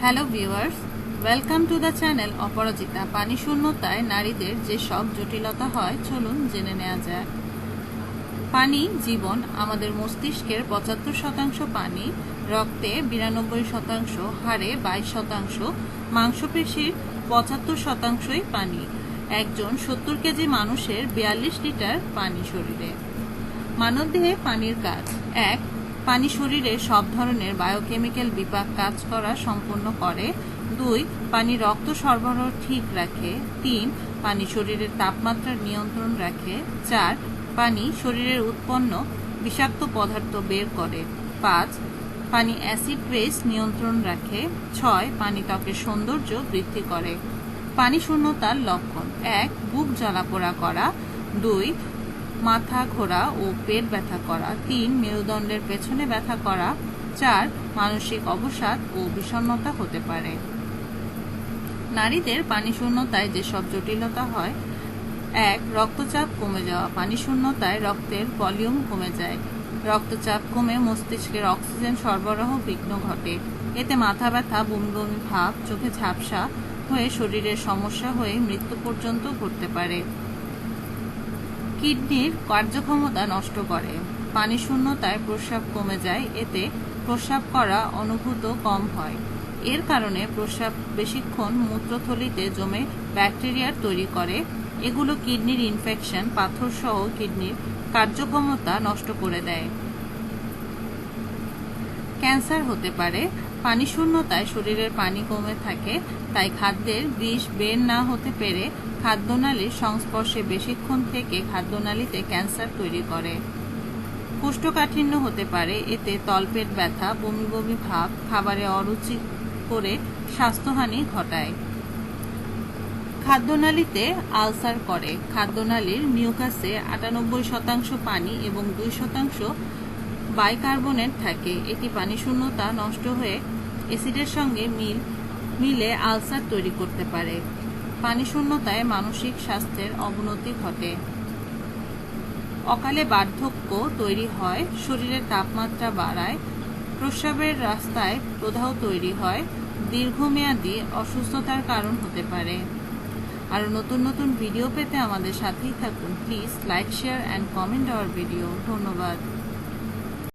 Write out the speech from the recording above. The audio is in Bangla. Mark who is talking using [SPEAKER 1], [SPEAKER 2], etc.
[SPEAKER 1] Hello viewers, welcome to the channel Aparajita. পানি শূন্যতায় নারীদের যেসব জটিলতা হয়, চলুন জেনে নেওয়া যায় পানি, জীবন, আমাদের মস্তিষ্কের পঁচাত্তর শতাংশ পানি, রক্তে বিরানব্বই শতাংশ, হাড়ে বাইশ শতাংশ, মাংসপেশির পঁচাত্তর শতাংশই পানি। একজন সত্তর কেজি মানুষের বিয়াল্লিশ লিটার পানি শরীরে। মানবদেহে পানির কাজ। এক পানি শরীরে সব ধরনের বায়োকেমিক্যাল বিপাক কাজ করা সম্পন্ন করে। দুই, পানি রক্ত সরবরাহ ঠিক রাখে। তিন, পানি শরীরের তাপমাত্রা নিয়ন্ত্রণ রাখে। চার, পানি শরীরের উৎপন্ন বিষাক্ত পদার্থ বের করে। পাঁচ, পানি অ্যাসিড বেস নিয়ন্ত্রণ রাখে। ছয়, পানি ত্বকের সৌন্দর্য বৃদ্ধি করে। পানি শূন্যতার লক্ষণ। এক, বুক জ্বালাপোড়া করা। দুই মাথা ঘোরা ও পেট ব্যথা করা, তিন, মেরুদণ্ডের পেছনে ব্যথা করা, চার, মানসিক অবসাদ ও বিষণ্ণতা হতে পারে। নারীদের পানি শূন্যতায় যেসব জটিলতা হয়, এক, রক্তচাপ কমে যাওয়া। পানি শূন্যতায় রক্তের ভলিউম কমে যায়। রক্তচাপ কমে মস্তিষ্কের অক্সিজেন সরবরাহ বিঘ্ন ঘটে। এতে মাথা ব্যথা বমি বমি ভাব, চোখে ঝাপসা হয়ে শরীরের সমস্যা হয়ে মৃত্যু পর্যন্ত ঘটতে পারে। কিডনির কার্যক্ষমতা নষ্ট করে। পানি শূন্যতায় প্রস্রাব কমে যায়, এতে প্রস্রাব করা অনুভূত কম হয়। এর কারণে প্রস্রাব বেশিক্ষণ মূত্রথলিতে জমে ব্যাকটেরিয়ার তৈরি করে। এগুলো কিডনির ইনফেকশন, পাথরসহ কিডনির কার্যক্ষমতা নষ্ট করে দেয়। ক্যান্সার হতে পারে, পানি শূন্যতায় শরীরের পানি কমে থাকে, তাই খাদ্যের বিষ বের না হতে পেরে খাদ্যনালীর সংস্পর্শে বেশিক্ষণ থেকে খাদ্যনালীতে ক্যান্সার তৈরি করে। কোষ্ঠকাঠিন্য হতে পারে, এতে তলপেট ব্যথা, বমি বমি ভাব, খাবারে অরুচি করে স্বাস্থ্যহানি ঘটায়। খাদ্যনালীতে আলসার করে। খাদ্যনালীর মিউকাসে আটানব্বই শতাংশ পানি এবং দুই শতাংশ বাইকার্বনেট থাকে। এটি পানি শূন্যতা নষ্ট হয়ে অ্যাসিডের সঙ্গে মিল, মিলে আলসার তৈরি করতে পারে। পানি শূন্যতায় মানসিক স্বাস্থ্যের অবনতি ঘটে। অকালে বার্ধক্য তৈরি হয়, শরীরের তাপমাত্রা বাড়ায়, প্রস্রাবের রাস্তায় প্রদাহ তৈরি হয়, দীর্ঘমেয়াদী অসুস্থতার কারণ হতে পারে। আরও নতুন নতুন ভিডিও পেতে আমাদের সাথেই থাকুন। Please like, share, and comment our video. ধন্যবাদ।